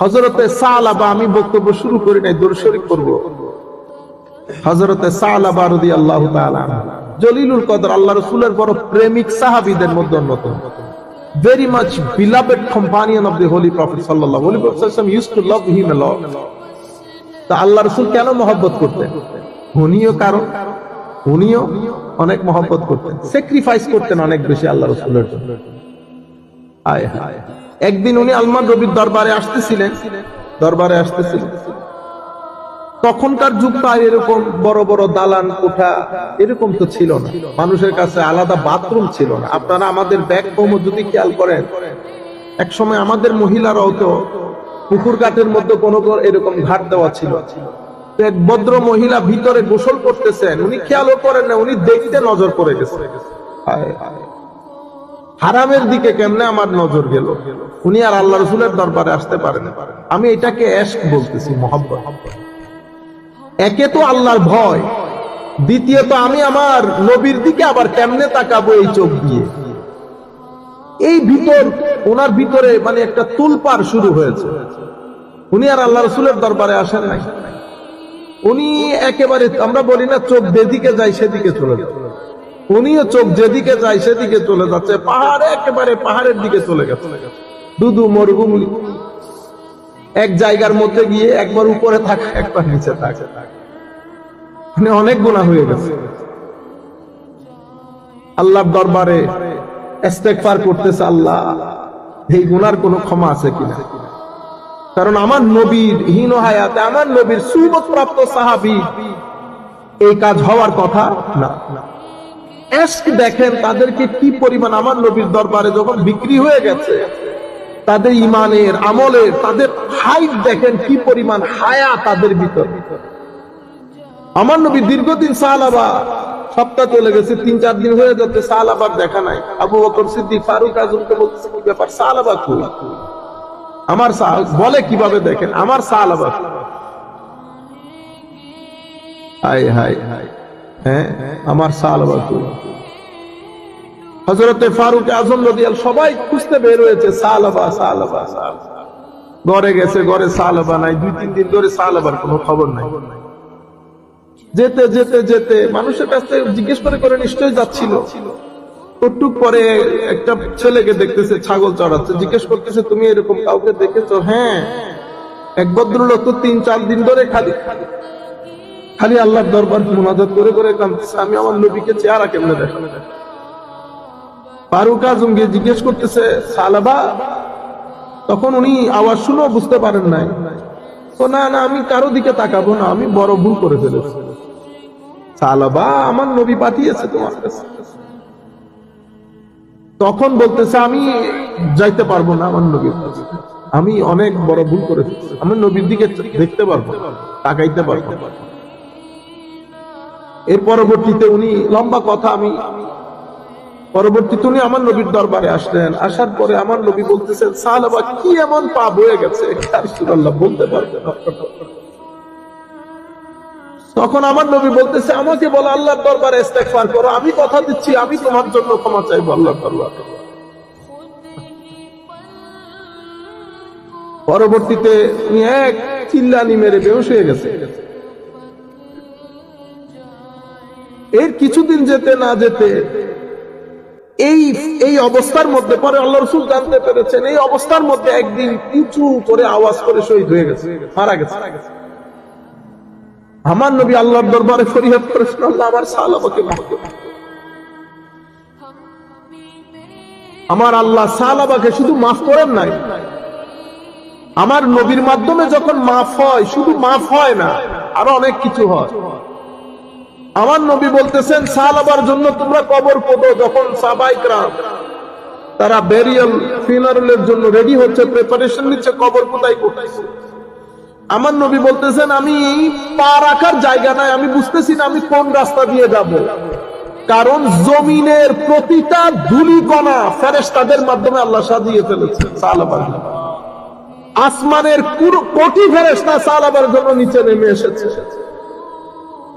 হজরতে সালাবা, আমি বক্তব্য শুরু করি নাই, দূর শরীফ করব হজরতে সালাবা রদি আল্লাহ জলিলুল কদর, আল্লাহ রসুলের বড় প্রেমিক সাহাবিদের মধ্যে অন্যতম। Very much beloved companion of the holy prophet sallallahu holy prophet used to love him a lot. তা আল্লাহ রসুল কেন মহব্বত করতেন? উনিও কারণ, উনিও অনেক মহব্বত করতেন। স্যাক্রিফাইস করতেন অনেক বেশি আল্লাহ রসুলের জন্য। আয় হায়। একদিন উনি আলমান রবির দরবারে আসতেছিলেন। দরবারে আসতেছিলেন তখনকার যুগ আর এরকম বড় বড় দালান কোঠা এরকম তো ছিল না। মানুষের কাছে আলাদা বাথরুম ছিল না। আপনারা আমাদের ব্যাগ কম যদি খেয়াল করেন এক সময় আমাদের মহিলারাও তো পুকুর ঘাটের মধ্যে কোনো এরকম ঘাট দেওয়া ছিল। এক ভদ্র মহিলা ভিতরে গোসল করতেছেন। উনি খেয়ালও করেন না, উনি দেখতে নজর করে গেছে। হারামের দিকে কেমনে আমার নজর গেল? উনি আর আল্লাহ রসুলের দরবারে আসতে পারেন আমি এটাকে এশক বলতেছি, মহব্বত। একে তো আল্লাহর ভয়, দ্বিতীয়ত আমি আমার নবীর দিকে আবার কেমনে তাকাবো এই চোখ দিয়ে? এই ভিতর, ওনার ভিতরে মানে একটা তুলপার শুরু হয়েছে। উনি আর আল্লাহ রসুলের দরবারে আসেন নাই। উনি একেবারে, আমরা বলি না, চোখ যেদিকে যায়, সেদিকে চলে যায়। উনিও চোখ যেদিকে যায় সেদিকে চলে যাচ্ছে। পাহাড়ে একেবারে পাহাড়ের দিকে চলে গেছে। দুদু মরুভূমি। এক জায়গার মধ্যে গিয়ে একবার উপরে থাকে, একবার নিচে থাকে। মানে অনেক গুণা হয়ে গেছে। আল্লাহর দরবারে ইস্তেগফার করতেছে আল্লাহ, এই গুনার কোনো ক্ষমা আছে কিনা? কারণ আমার নবীর হীন হায়াতে, আমার নবীর সুবত প্রাপ্ত সাহাবি, এই কাজ হওয়ার কথা না। দেখেন তাদেরকে কি পরিমাণ আমার নবীর দরবারে যখন বিক্রি হয়ে গেছে, তাদের ইমানের আমলের, তাদের হাইট দেখেন কি পরিমাণ হায়া তাদের ভিতর। আমার নবী দীর্ঘদিন সাহালাবা সপ্তাহ চলে গেছে, তিন চার দিন হয়ে যাচ্ছে সাহালাবার দেখা নাই। আবু বকর সিদ্দিক, ফারুক আজমকে বলতেছে, কি ব্যাপার সাহালাবা কই? আমার বলে কীভাবে দেখেন? আমার সাহালাবা কই? হাই হাই হাই হ্যাঁ? আমার ফারুক আজম রদিয়াল, সবাই খুঁজতে বের হয়েছে। ঘরে গেছে, ঘরে নাই, দুই, তিন দিন ধরে খবর নাই। যেতে যেতে যেতে, মানুষের জিজ্ঞেস করে করে নিশ্চয়ই যাচ্ছিল। টুকটুক পরে একটা ছেলেকে দেখতেছে, ছাগল চড়াচ্ছে, জিজ্ঞেস করতেছে, তুমি এরকম কাউকে দেখেছ? হ্যাঁ এক ভদ্রলোক তো তিন, চার দিন ধরে খালি। খালি আল্লাহর দরবার মোনাজাত করে করে কাঁদতেছে। আমি আমার নবীকে চেহারা কেমনে দেখা ফারুক আজম গিয়ে জিজ্ঞেস করতেছে, সালাবা? তখন উনি আওয়াজ শুনো বুঝতে পারেন নাই। তো না না, আমি কারও দিকে তাকাবো না, আমি বড় ভুল করে ফেলেছি। সালাবা, আমার নবী পাঠিয়েছে তোমার কাছে। তখন বলতেছে, আমি যাইতে পারব না আমার নবীর কাছে। আমি অনেক বড় ভুল করে ফেলেছি। আমি নবীর দিকে দেখতে পারব তাকাইতে পারব। এর পরবর্তীতে উনি লম্বা কথা আমি পরবর্তীতে উনি আমার নবীর দরবারে আসলেন। আসার পরে আমার নবী বলতেছেন সাহাবা কি এমন পাপ হয়ে গেছে? বলতে পারবেন তখন আমার নবী বলতেছে, আমাকে বলো, আল্লাহর দরবারে ইস্তেগফার করো। আমি কথা দিচ্ছি, আমি তোমার জন্য ক্ষমা চাইব, আল্লাহর দরবারে। পরবর্তীতে উনি এক চিল্লানি মেরে বেহুশ হয়ে গেছে। এর কিছুদিন যেতে না যেতে এই এই অবস্থার মধ্যে, পরে আল্লাহ রসুল জানতে পেরেছেন, এই অবস্থার মধ্যে একদিন উঁচু করে আওয়াজ করে শহীদ হয়ে গেছে, মারা গেছে। আমার নবী আল্লাহর দরবারে ফরিয়াদ করেছেন আল্লাহ আমার মাফ করুন। আমার আল্লাহ সালাবাকে শুধু মাফ করেন নাই। আমার নবীর মাধ্যমে যখন মাফ হয়, শুধু মাফ হয় না, আরও অনেক কিছু হয়। আমার নবী বলতেছেন সালাবার জন্য তোমরা কবর পোদো যখন সাবাইকরা তারা বেরিয়াল ফিনারেলের জন্য রেডি হচ্ছে প্রিপারেশন নিচ্ছে, কবর কোথায় করতেছে? আমার নবী বলতেছেন, আমি পা রাখার জায়গা নাই, আমি বুঝতেছি না আমি কোন রাস্তা দিয়ে যাব। কারণ জমিনের প্রতিটা ধুলিকণা ফেরেশতাদের মাধ্যমে আল্লাহ সাজিয়ে ফেলেছে জন্য। আসমানের কোটি ফেরেশতা সালাবার জন্য নিচে নেমে এসেছে।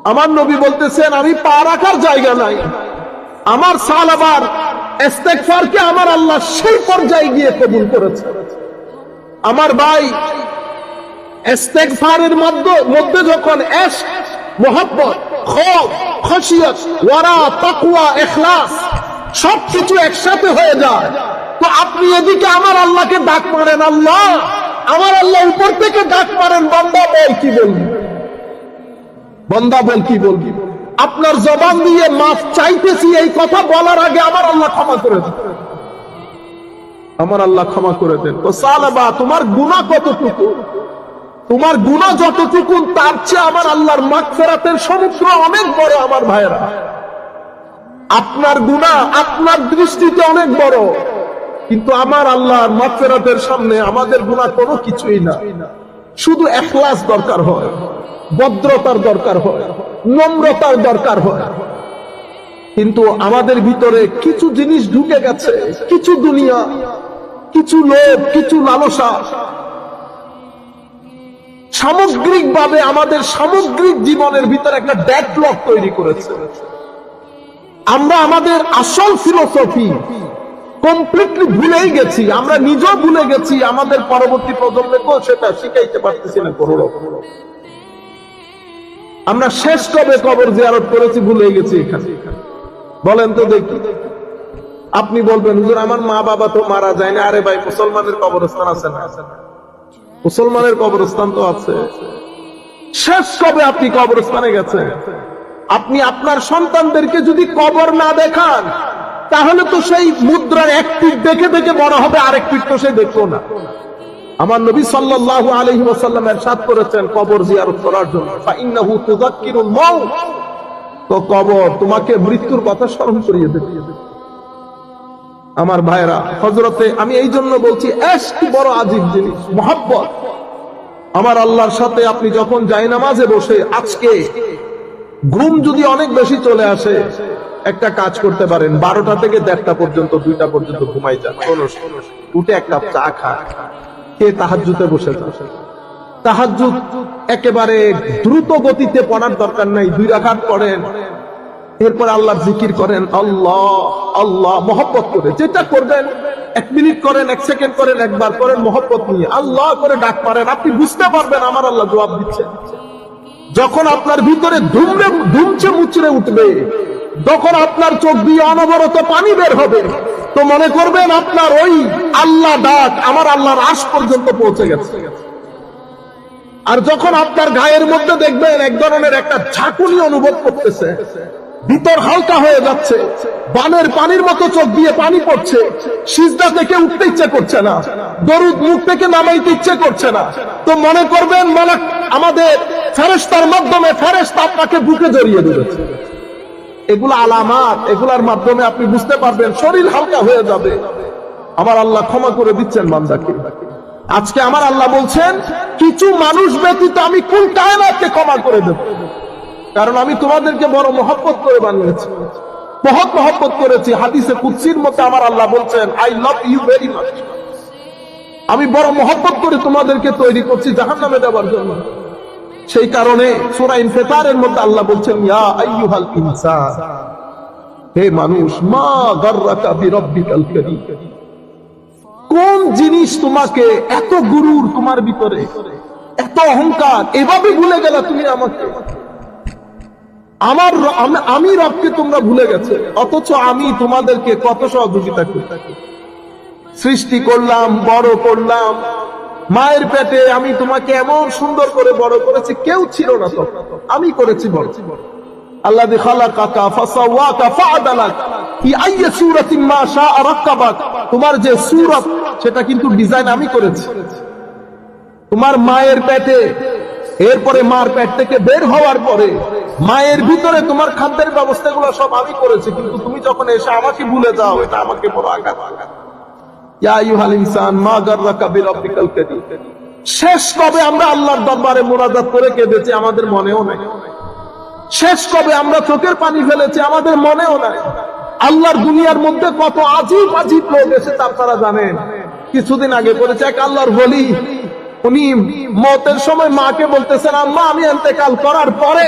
আমার নবী বলতেছেন, আমি পা রাখার জায়গা নাই। আমার সালাবার ইস্তেগফারকে আমার আল্লাহ সেই পর্যায়ে গিয়ে কবুল করেছে। আমার ভাই মধ্যে যখন ইখলাস সবকিছু একসাথে হয়ে যায়, তো আপনি এদিকে আমার আল্লাহকে ডাক মারেন আল্লাহ। আমার আল্লাহ উপর থেকে ডাক মারেন, বান্দা বল কি বলবি? বন্দা বল কি বলবি আপনার জবান দিয়ে মাফ চাইতেছি, এই কথা বলার আগে আমার আল্লাহ ক্ষমা করে দেন। আমার আল্লাহ ক্ষমা করে দেন। তো সালাবা, তোমার গুণা কতটুকু? তোমার গুণা যতটুকু, তার চেয়ে আমার আল্লাহর মাগফিরাতের সমুদ্র অনেক বড় আমার ভাইরা আপনার গুণা আপনার দৃষ্টিতে অনেক বড়। কিন্তু আমার আল্লাহর মাগফিরাতের সামনে আমাদের গুণা কোনো কিছুই না। শুধু এখলাস দরকার হয়, ভদ্রতার দরকার হয়, নম্রতার দরকার হয়। কিন্তু আমাদের ভিতরে কিছু জিনিস ঢুকে গেছে, কিছু দুনিয়া, কিছু লোভ, কিছু লালসা। সামগ্রিকভাবে আমাদের সামগ্রিক জীবনের ভিতরে একটা ডেডলক তৈরি করেছে। আমরা আমাদের আসল ফিলোসফি কমপ্লিটলি ভুলেই গেছি। আমরা নিজেও ভুলে গেছি আমাদের পরবর্তী প্রজন্মকেও সেটা শিখাইতে পারতেছি না কোনো আমরা শেষ কবে কবর জিয়ারত করেছি ভুলে গেছি বলেন তো দেখি। আপনি বলবেন, হুজুর, আমার মা বাবা তো মারা যায় না। আরে ভাই, মুসলমানের কবরস্থান আছে না? মুসলমানের কবরস্থান তো আছে। শেষ কবে আপনি কবরস্থানে গেছেন? আপনি আপনার সন্তানদেরকে যদি কবর না দেখান তাহলে তো সেই মুদ্রার এক পিঠ দেখে দেখে বড় হবে, আরেক পিঠ তো সে দেখব না। আমার নবী সাল্লাল্লাহু আলাইহি ওয়াসাল্লাম এরশাদ করেছেন কবর জিয়ারত করার জন্য। তো কবর তোমাকে মৃত্যুর কথা স্মরণ করিয়ে দেবে। আমার ভাইরা হজরতে আমি এই জন্য বলছি বড় আজীব জিনিস, মহাব্বত। আমার আল্লাহর সাথে আপনি যখন যাই নামাজে বসে, আজকে ঘুম যদি অনেক বেশি চলে আসে, একটা কাজ করতে পারেন, বারোটা থেকে দেড়টা পর্যন্ত, দুইটা পর্যন্ত ঘুমাই যান। উঠে এক কাপ চা খা কে তাহাজুতে বসে যান। তাহাজুদ একেবারে দ্রুত গতিতে পড়ার দরকার নাই, দুই রাখাত পড়েন। এরপর আল্লাহর জিকির করেন, আল্লাহ আল্লাহ, মহব্বত করে। যেটা করবেন, এক মিনিট করেন, এক সেকেন্ড করেন, একবার করেন, মহব্বত নিয়ে। আল্লাহ করে ডাক পারেন আপনি বুঝতে পারবেন, আমার আল্লাহ জবাব দিচ্ছে যখন আপনার ভিতরে ধুমড়ে ধুমছে মুচড়ে উঠবে, তখন আপনার চোখ দিয়ে অনবরত পানি বের হবে। তো মনে করবেন আপনার ওই আল্লাহ ডাক আমার আল্লাহর আশ পর্যন্ত পৌঁছে গেছে। আর যখন আপনার গায়ের মধ্যে দেখবেন এক ধরনের একটা ঝাঁকুনি অনুভব করতেছে ভিতর হালকা হয়ে যাচ্ছে। বানের পানির মতো চোখ দিয়ে পানি পড়ছে। সিজদা থেকে উঠতে ইচ্ছে করছে না। দরুদ মুখ থেকে নামাইতে ইচ্ছে করছে না। তো মনে করবেন মানে আমাদের ফেরেস্তার মাধ্যমে ফেরেস্তা আপনাকে বুকে জড়িয়ে দিয়েছে এগুলো আলামাত, এগুলার মাধ্যমে আপনি বুঝতে পারবেন শরীর হালকা হয়ে যাবে। আমার আল্লাহ ক্ষমা করে দিচ্ছেন বান্দাকে। আজকে আমার আল্লাহ বলছেন, কিছু মানুষ ব্যতীত আমি কোন কায়নাতকে ক্ষমা করে দেব? কারণ আমি তোমাদেরকে বড় মহব্বত করে বানিয়েছি। বহুত মহব্বত করেছি। হাদিসে কুৎসির মধ্যে আমার আল্লাহ বলছেন I love you very much আমি বড় মহব্বত করে তোমাদেরকে তৈরি করছি জাহান নামে দেওয়ার জন্য। সেই কারণে সূরা ইনফিতারের মধ্যে আল্লাহ বলছেন, ইয়া আইয়ুহাল ইনসান, হে মানুষ, মা গাররাকা বিরাব্বিকাল কারীম। কোন জিনিস তোমাকে এত গুরুর তোমার ভিতরে, এত অহংকার, এভাবে ভুলে গেল তুমি আমাকে? আমার আমি- রবকে তোমরা ভুলে গেছে, অথচ আমি তোমাদেরকে কত সহযোগিতা করি। সৃষ্টি করলাম, বড় করলাম। মায়ের পেটে আমি তোমাকে এমন সুন্দর করে বড় করেছি, কেউ ছিল না তো। আমি করেছি বড়। আল্লাহ তোমার যে সূরত সেটা কিন্তু ডিজাইন আমি করেছি। তোমার মায়ের পেটে, এরপরে মার পেট থেকে বের হওয়ার পরে মায়ের ভিতরে তোমার খাদ্যের ব্যবস্থাগুলো সব আমি করেছি, কিন্তু তুমি যখন এসে আমাকে ভুলে যাও, এটা আমাকে বড় আঘাত শেষ কবে আমরা আল্লাহর দরবারে মোনাজাত করে কেঁদেছি আমাদের মনেও নাই। শেষ কবে আমরা চোখের পানি ফেলেছি আমাদের মনেও নাই। আল্লাহর দুনিয়ার মধ্যে কত আজীব আজীব লোক এসে তার তারা জানেন। কিছুদিন আগে করেছে এক আল্লাহর বলি উনি মতের সময় মাকে বলতেছেন, আম্মা, আমি এতেকাল করার পরে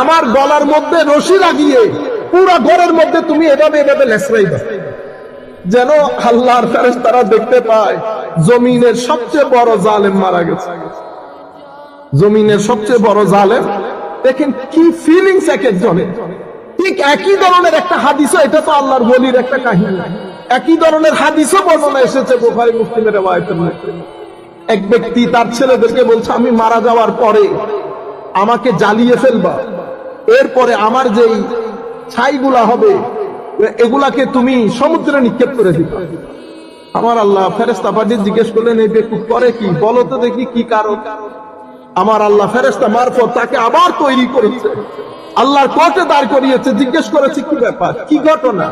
আমার গলার মধ্যে রশি লাগিয়ে পুরো ঘরের মধ্যে তুমি এভাবে এভাবে লেসরাই দাও যেন আল্লাহর ফেরেস তারা দেখতে পায়, জমিনের সবচেয়ে বড় জালেম মারা গেছে। জমিনের সবচেয়ে বড় জালেম, দেখেন কি ফিলিংস এক একজনের। ঠিক একই ধরনের একটা হাদিসও, এটা তো আল্লাহর বলির একটা কাহিনী। একই ধরনের হাদিসও বর্ণনা এসেছে বোখারি মুসলিমের এক ব্যক্তি তার ছেলেদেরকে বলছে, আমি মারা যাওয়ার পরে আমাকে জ্বালিয়ে ফেলবা। এরপরে আমার যেই ছাইগুলা হবে, এগুলাকে তুমি সমুদ্রে নিক্ষেপ করে দিবা। আমার আল্লাহ ফেরেস্তা পাঠিয়ে জিজ্ঞেস করলেন, এই ব্যক্তি করে কি? বলো তো দেখি কি কারণ। আমার আল্লাহ ফেরেস্তা মারফত তাকে আবার তৈরি করেছে। আল্লাহর কোর্টে দাঁড় করিয়েছে, জিজ্ঞেস করেছে, কি ব্যাপার? কি ঘটনা?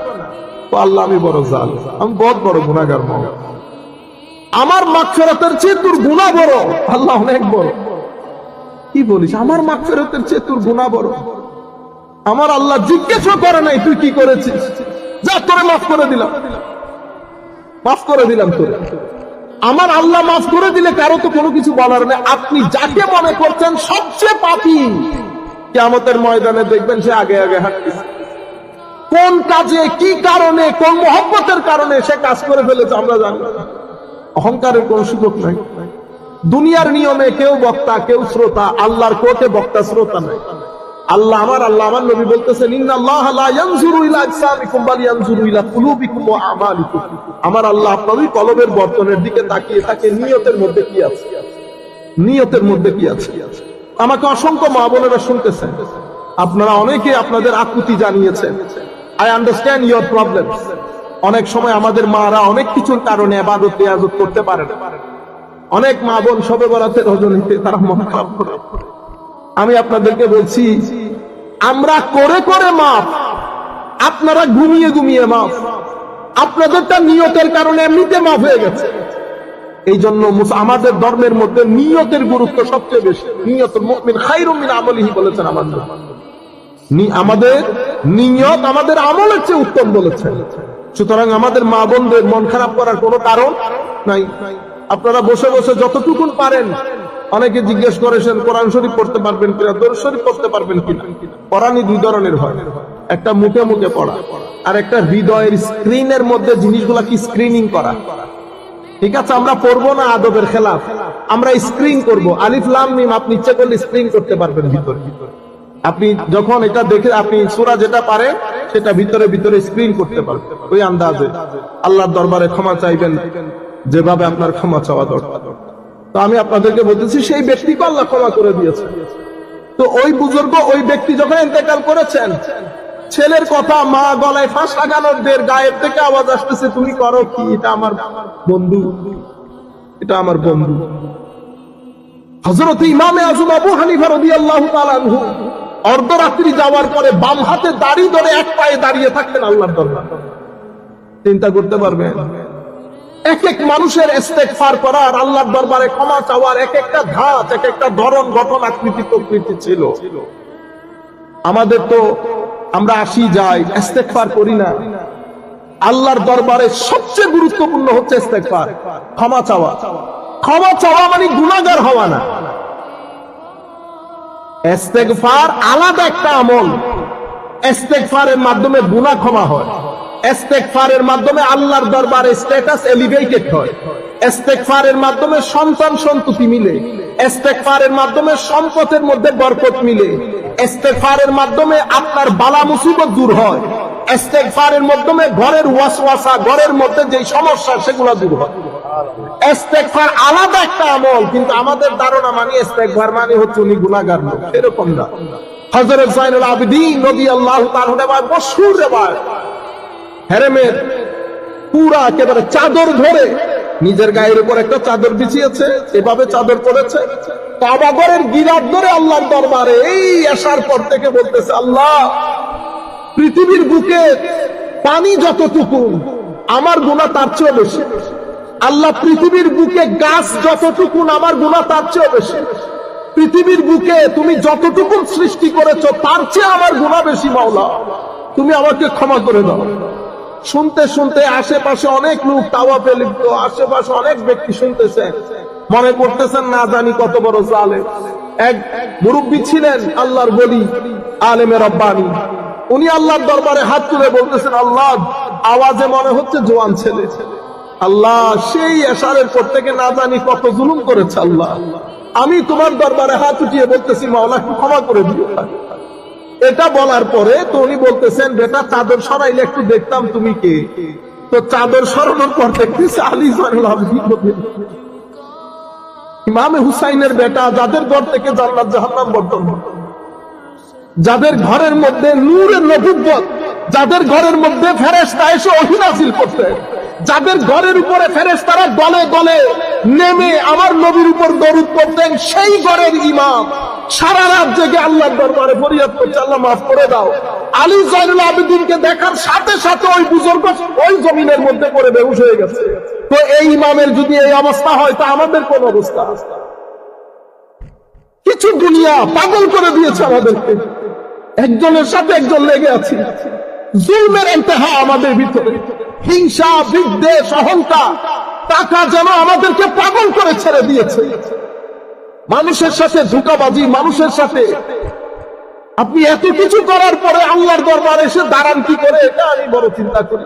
ও আল্লাহ, আমি বড় জাল আমি বহুত বড় গুণাগার মহ আমার মাগ ফেরতের চেয়ে তোর গুণা বড়? আল্লাহ অনেক বড়। কি বলিস? আমার মাগ ফেরতের চেয়ে তোর গুণা বড়? আমার আল্লাহ জিজ্ঞেসও করে নাই, তুই কি করেছিস? যা, তোরে মাফ করে দিলাম। মাফ করে দিলাম তোরে। আমার আল্লাহ মাফ করে দিলে কারও তো কোনো কিছু বলার নেই। আপনি যাকে মনে করছেন সবচেয়ে পাপি কেমতের ময়দানে দেখবেন সে আগে আগে হাঁটতেছে। কোন কাজে, কি কারণে, কোন মহব্বতের কারণে সে কাজ করে ফেলেছে আমরা জানি। অহংকারের কোন সুযোগ নাই। দুনিয়ার নিয়মে কেউ বক্তা, কেউ শ্রোতা, আল্লাহর কোর্টে বক্তা, শ্রোতা নাই। আল্লাহ আমার আল্লাহ আমার নবী বলতেছেন আমার আল্লাহ বর্তনের দিকে তাকিয়ে তাকে নিয়তের মধ্যে কি আছে? নিয়তের মধ্যে কি আছে? আমাকে অসংখ্য মা বোনেরা শুনতেছেন। আপনারা অনেকে আপনাদের আকুতি জানিয়েছেন। আই আন্ডারস্ট্যান্ড ইয়োর প্রবলেম অনেক সময় আমাদের মারা অনেক কিছুর কারণে আবাদত করতে পারে না। অনেক মা বোন সবে বরাতে রজনীতে তারা মন খারাপ করে। আমি আপনাদেরকে বলছি, আমরা করে করে মাপ আপনারা ঘুমিয়ে ঘুমিয়ে মাপ আপনাদেরটা নিয়তের কারণে এমনিতে মাফ হয়ে গেছে। এই জন্য আমাদের ধর্মের মধ্যে নিয়তের গুরুত্ব সবচেয়ে বেশি। নিয়ত মুমিন আমলিহি বলেছেন আমাদের আমাদের নিয়ত আমাদের আমলের চেয়ে উত্তম বলেছেন। সুতরাং আমাদের মা বোনদের মন খারাপ করার কোনো কারণ নাই। আপনারা বসে বসে যতটুকুন পারেন অনেকে জিজ্ঞেস করেছেন কোরআন শরীফ পড়তে পারবেন কিনা? দরুদ শরীফ পড়তে পারবেন কিনা? কোরআনই দুই ধরনের হয়। একটা মুখে মুখে পড়া, আর একটা হৃদয়ের স্ক্রিনের মধ্যে জিনিসগুলা কি স্ক্রিনিং করা। ঠিক আছে, আমরা পড়ব না আদবের খেলাফ, আমরা স্ক্রিন করব। আলিফ, লাম, মিম, আপনি ইচ্ছে করলে স্ক্রিন করতে পারবেন ভিতরে। আপনি যখন এটা দেখে, আপনি সুরা যেটা পারে, সেটা ভিতরে ভিতরে স্ক্রিন করতে পারবেন। ওই আন্দাজে। আল্লাহর দরবারে ক্ষমা চাইবেন, যেভাবে আপনার ক্ষমা চাওয়া দরকার। তো আমি আপনাদেরকে বলতেছি, সেই ব্যক্তিকে আল্লাহ ক্ষমা করে দিয়েছে। তো ওই বুজুর্গ ওই ব্যক্তি যখন ইন্তেকাল করেছেন, ছেলের কথা মা গলায় ফাঁস লাগানোর গায়ের থেকে আওয়াজ আসতেছে, তুমি করো কি? এটা আমার বন্ধু। এটা আমার বন্ধু। হজরত ইমামে আজম আবু তাআলা আনহু অর্ধরাত্রি যাওয়ার পরে বাম হাতে দাড়ি ধরে এক পায়ে দাঁড়িয়ে থাকতেন আল্লাহর দরবার। চিন্তা করতে পারবেন? এক এক মানুষের ইস্তেগফার করার, আল্লাহর দরবারে ক্ষমা চাওয়ার এক একটা ধাঁচ এক একটা ধরন, গঠন আকৃতি প্রকৃতি ছিল। আমাদের তো আমরা আসি যাই, ইস্তেগফার করি না। আল্লাহর দরবারে সবচেয়ে গুরুত্বপূর্ণ হচ্ছে ইস্তেগফার, ক্ষমা চাওয়া। ক্ষমা চাওয়া মানে গুনাহগার হওয়া না। ইস্তেগফার আলাদা একটা আমল। ইস্তেগফারের মাধ্যমে গুনাহ ক্ষমা হয়। ইস্তেগফারের মাধ্যমে আল্লাহর দরবারে স্ট্যাটাস এলিভেটেড হয়। ইস্তেগফারের মাধ্যমে সন্তান সন্ততি মিলে। ইস্তেগফারের মাধ্যমে সম্পদের মধ্যে বরকত মিলে। ইস্তেগফারের মাধ্যমে আপনার বালা মুসিবত দূর হয়। ইস্তেগফারের মাধ্যমে ঘরের ওয়াসওয়াসা, ঘরের মধ্যে যেই সমস্যা, সেগুলো দূর হয়। ইস্তেগফার আলাদা একটা আমল, কিন্তু আমাদের ধারণা মানে ইস্তেগফার মানে হচ্ছে উনি গুনাহগার লোক। এরকম না। হযরত জাইনুল আবিদিন রাদিয়াল্লাহু তাআলা রেবায় মশহুর রেবায় হেরেমের পুরা একেবারে চাদর ধরে নিজের গায়ের উপর একটা চাদর বিছিয়েছে, এভাবে চাদর পড়েছে কাবাগরের গিরাত ধরে আল্লাহর দরবারে এই আসার পর থেকে বলতেছে, আল্লাহ, পৃথিবীর বুকে পানি যতটুকু, আমার গুণা তার চেয়ে বেশি। আল্লাহ, পৃথিবীর বুকে গাছ যতটুকু, আমার গুণা তার চেয়ে বেশি। পৃথিবীর বুকে তুমি যতটুকু সৃষ্টি করেছ, তার চেয়ে আমার গুণা বেশি, মাওলা। তুমি আমাকে ক্ষমা করে দাও। শুনতে শুনতে আশেপাশে অনেক লোক তাওয়াফে লিপ্ত, আশেপাশে অনেক ব্যক্তি শুনতেছেন মনে করতেছেন না জানি কত বড় জালেম। এক মুরব্বী ছিলেন আল্লাহর বলি আলেমের রব্বানি। উনি আল্লাহর দরবারে হাত তুলে বলতেছেন, আল্লাহ, আওয়াজে মনে হচ্ছে জোয়ান ছেলে। আল্লাহ, সেই এশারের পর থেকে না জানি কত জুলুম করেছে আল্লাহ। আমি তোমার দরবারে হাত উঠিয়ে বলতেছি মাওলা ক্ষমা করে দিও। এটা বলার পরে তো উনি বলতেছেন, বেটা, চাদর সরাইলে একটু দেখতাম তুমি কে? তো চাদর সরানোর পর দেখতেছে আলী ইমামে হুসাইনের বেটা, যাদের ঘর থেকে জান্নাত জাহান্নাম বর্তমান। যাদের ঘরের মধ্যে নূরের নবুব্বত যাদের ঘরের মধ্যে ফেরেশতা এসে অহিনাসিল করতে যাদের ঘরের উপরে ফেরেশতারা দলে দলে নেমে আমার নবীর উপর দরুদ করতেন সেই ঘরের ইমাম সারা রাত জেগে আল্লাহর দরবারে ফরিয়াদ করছে, আল্লাহ মাফ করে দাও। আলী জয়নুল আবেদিনকে দেখার সাথে সাথে ওই বুজুর্গ ওই জমিনের মধ্যে করে বেহুশ হয়ে গেছে। তো এই ইমামের যদি এই অবস্থা হয়, তা আমাদের কোন অবস্থা? কিছু দুনিয়া পাগল করে দিয়েছে আমাদেরকে। একজনের সাথে একজন লেগে আছি। জুলমের ইন্তেহা আমাদের ভিতরে। হিংসা, বিদ্বেষ, অহংকার, টাকা যেন আমাদেরকে পাগল করে ছেড়ে দিয়েছে। মানুষের সাথে ধোকাবাজি, মানুষের সাথে আপনি এত কিছু করার পরে আল্লাহর দরবার এসে দাঁড়ান কি করে, এটা আমি বড় চিন্তা করি।